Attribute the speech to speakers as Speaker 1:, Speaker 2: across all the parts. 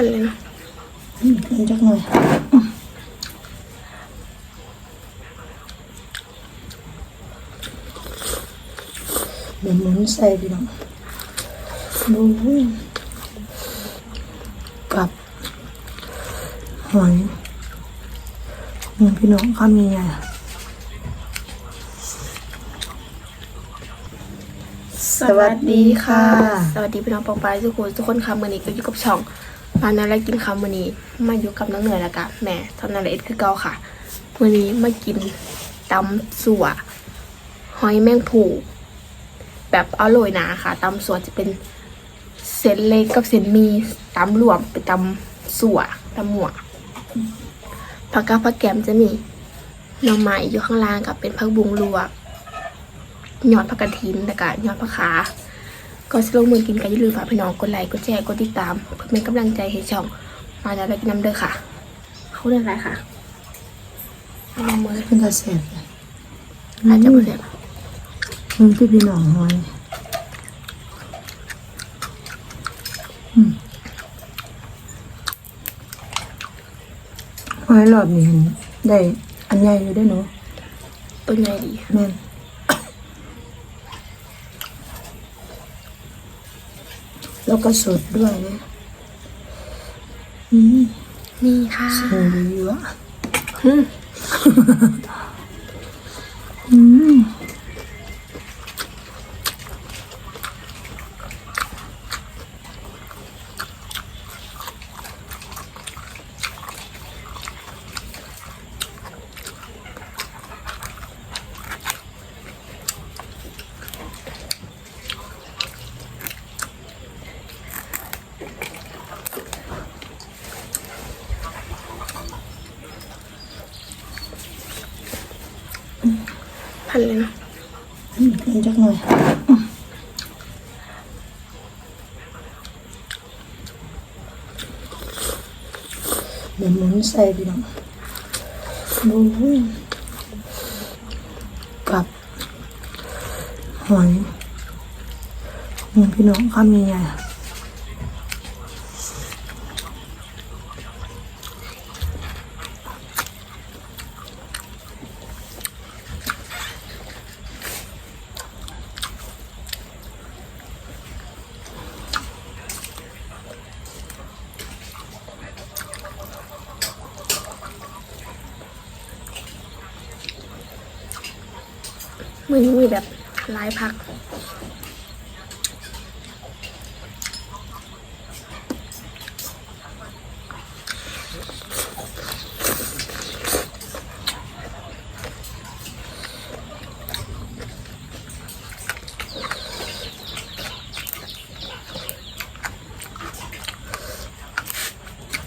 Speaker 1: พันเลยเนาะ
Speaker 2: อืมกินจักหน่อยเดี๋ยวหมุนใส่พี่น้องดูกับหอยนี่พี่น้องคำใหญ่ๆสวัสดีค่ะ
Speaker 1: สวัสดีพี่น้องปองปายทุกคนทุกคนค่ะมื่อนี้ก็อยู่กับช่อง มานาและกินคำมื่อนี้มาอยู่กับน้องเหนื่อยแล้วกับแม่ทำนาและเอ็ดคือเก่าค่ะมื่อนี้มากินตำสัวหอยแมงผูแบบอร่อยนะค่ะตำสัวจะเป็นเส้นเล็กกับเส้นมีตำรวมเป็นตำสัวตำหมวกผักกาดผักแกมจะมีหน่อไม้อยู่ข้างล่างกับเป็นผักบุงลวกยอดผักกระถินแต่ก็ยอดผักขา ก็สิลงมือกินกันอย่าลืมฝากพี่น้องกดไลค์กดแชร์กดติดตามเพื่อเป็นกำลังใจให้ช่อง มาแล้วกินน้ำเด้อค่ะ เขาเรียกอะไรค่ะเอามือ
Speaker 2: เป็นกระแสบเลย
Speaker 1: อาจจะบ่เสียบ
Speaker 2: มันคือพี่น้องหอยอืมหอยหลอดนี่เห็นได้อันใหญ่อยู่ได้เนาะ
Speaker 1: ตัวใหญ่ดี
Speaker 2: แม่น แล้วก็สดด้วยนะอืม
Speaker 1: นี่ค่ะ
Speaker 2: สิ่งดีวะ
Speaker 1: อืม
Speaker 2: อืม
Speaker 1: พันเลยนะ
Speaker 2: อืมกินจักหน่อยเดี๋ยวหมุนใส่พี่น้องดูกับหอยนี่พี่น้องคำใหญ่ๆ
Speaker 1: มือนี้มีแบบลายผัก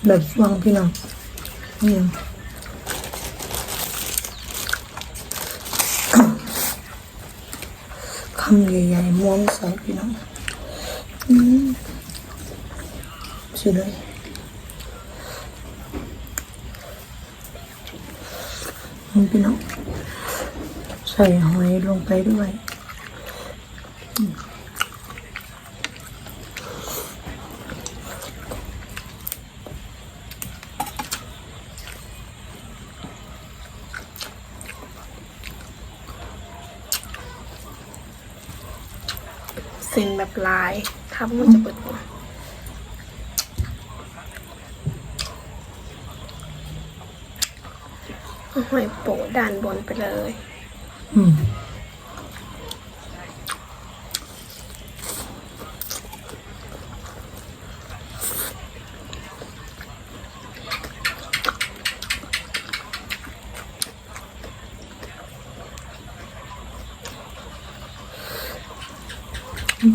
Speaker 2: แบบฟังพี่น้องนี่ยังคำใหญ่ๆม้วนใส่พี่น้องสุดเลยนี่พี่น้องใส่หอยลงไปด้วย
Speaker 1: อืมนแบลายทำมันจะเปิดหัวหอยโปะด้านบนไปเลย
Speaker 2: อืม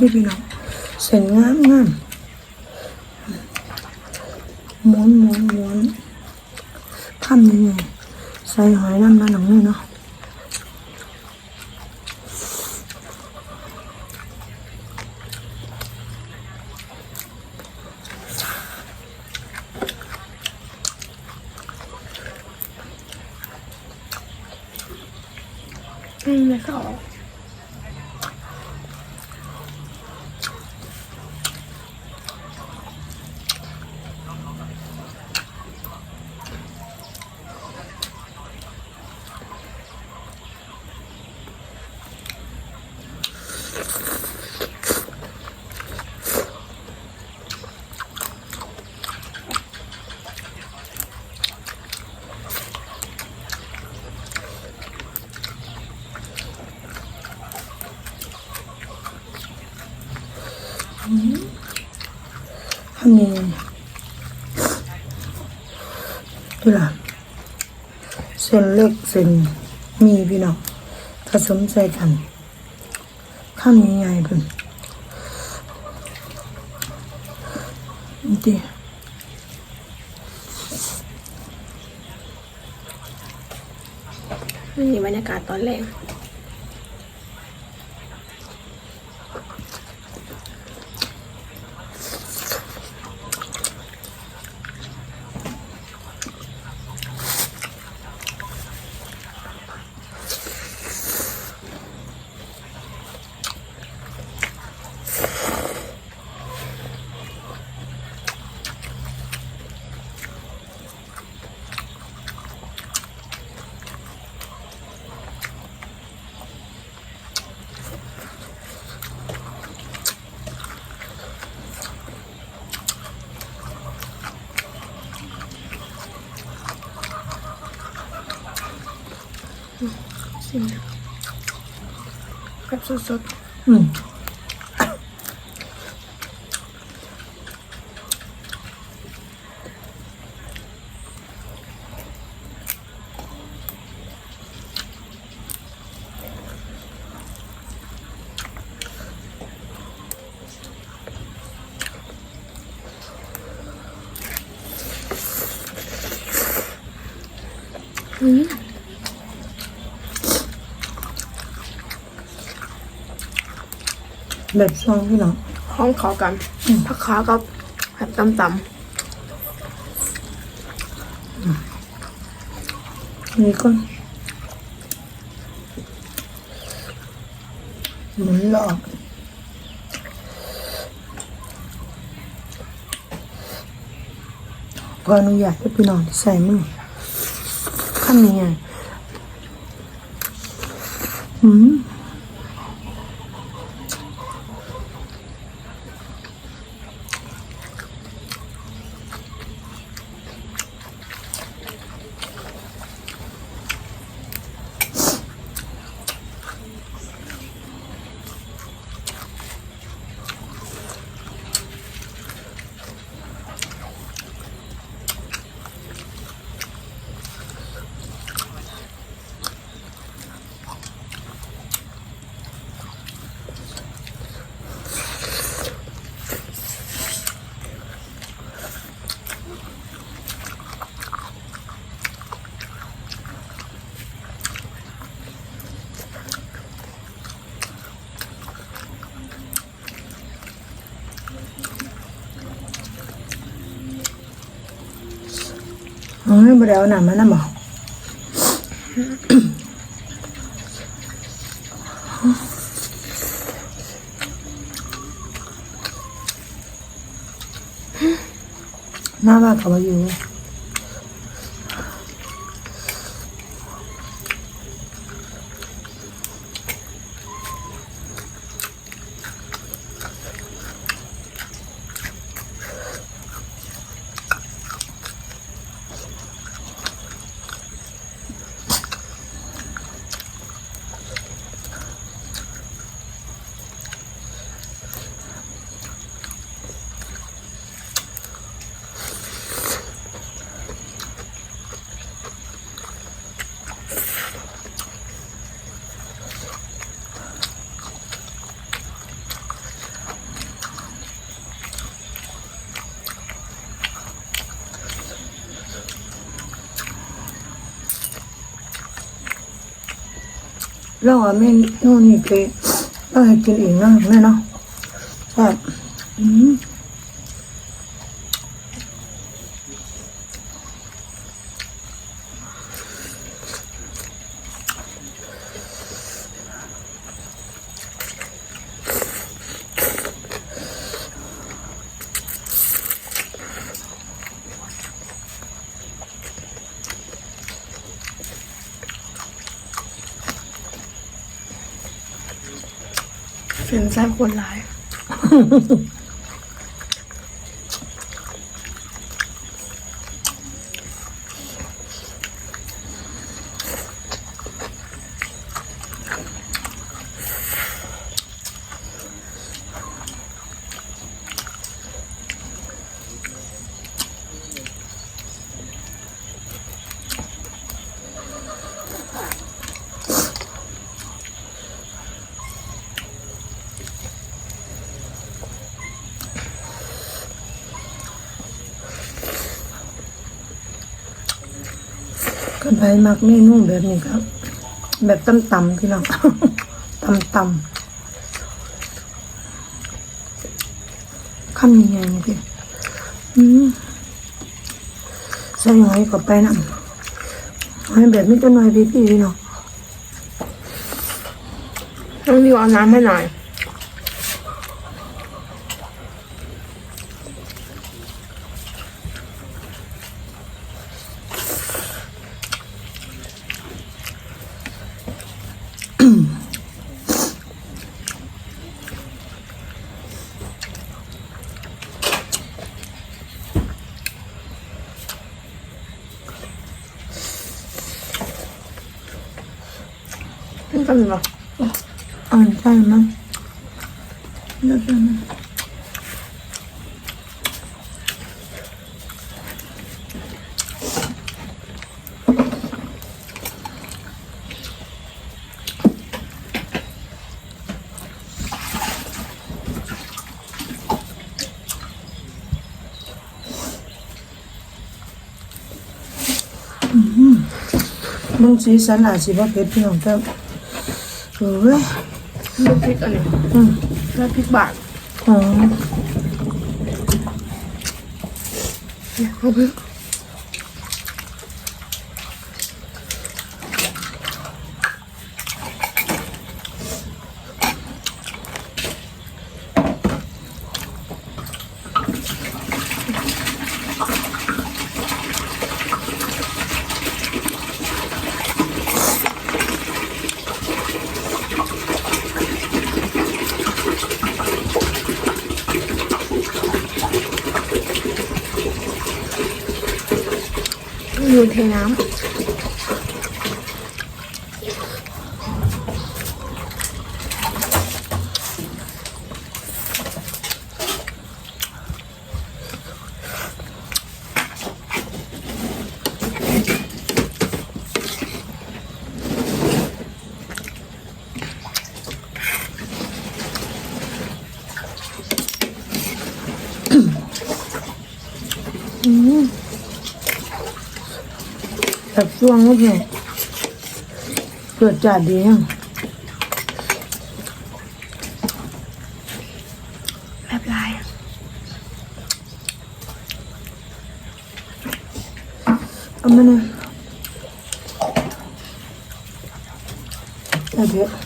Speaker 2: นี่พี่น้องสวยงามงามม้วนม้วนม้วนทำยังไงใส่หอยน้ำน้ำหนังเลยเนาะ
Speaker 1: อืมแล้วก็ออกำ
Speaker 2: ใหญ่ๆพี่ล่ะเส้นเล็กเส้นมีพี่น้องผสมใส่กันข้ามใหญ่ๆเพิ่นนี่
Speaker 1: นี่บรรยากาศตอนแรก สินะ แบบสด
Speaker 2: อืมแบบซองพี่น้อง
Speaker 1: ๆห้องเขากันผักขากับแบบตำ
Speaker 2: นี่ก็หมุนรอบขออนุญาตให้พี่น้องใส่มือข้ามยังไงอืม อ๋อไม่ได้เอาหนามานะหมอหน้าบ้านเขาอยู่ เราอะเมนูนี่เกยเราให้กินเองนะแม่เนาะแบบอืม
Speaker 1: ๆเป็น ไป
Speaker 2: มักเมนูแบบนี้ครับ แบบตำตำๆพี่น้องตำตำๆคำยังไงนี่พี่อืมใส่หอยก็ไปนะหอยแบบนี้ก็หน่อยพี่พี่พี่น้อง
Speaker 1: น้องดิวเอาน้ำให้หน่อย นี่ก็มีป่ะ
Speaker 2: อ่านใช่มั้ยเลือกได้ไหม เผ็ดพี่น้องแต่เอ้ย
Speaker 1: ลูกพริกอันนี้
Speaker 2: อืม
Speaker 1: แล้วพริกบาท
Speaker 2: อ๋อ
Speaker 1: เนี่ยเอาพริก อยู่เทน้ำอืม
Speaker 2: แบบช่วงนี้พี่น้องเกิดจัดดียัง
Speaker 1: แบบลาย
Speaker 2: เอามาเนี่ยเอาเผ็ดอื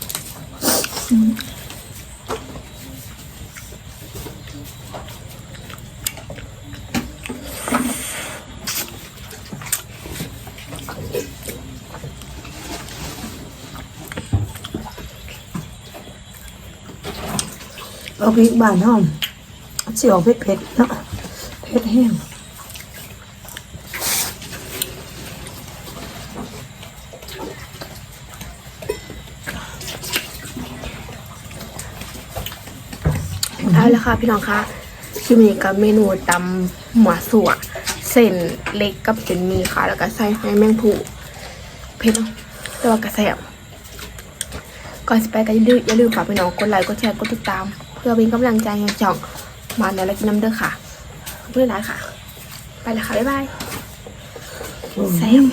Speaker 2: เอาพริกบานห้อมสิออกเผ็ดเผ็ดๆเนาะเผ็ดแห้ง
Speaker 1: เอาละค่ะพี่น้องคะที่มีกับเมนูตำหมูสัวเส้นเล็กกับเส้นมีค่ะ แล้วก็ใส่ให้แมงผูเผ็ดเนาะแต่ว่ากระแสบก่อนสิไปก็อย่าลืมฝากพี่น้องกดไลค์กดแชร์กดติดตาม เพื่อเป็นกำลังใจให้ช่องมาในและกินน้ำเด้อค่ะขอบคุณหลายค่ะ ไปแล้วค่ะ บ๊ายบายแซ่บ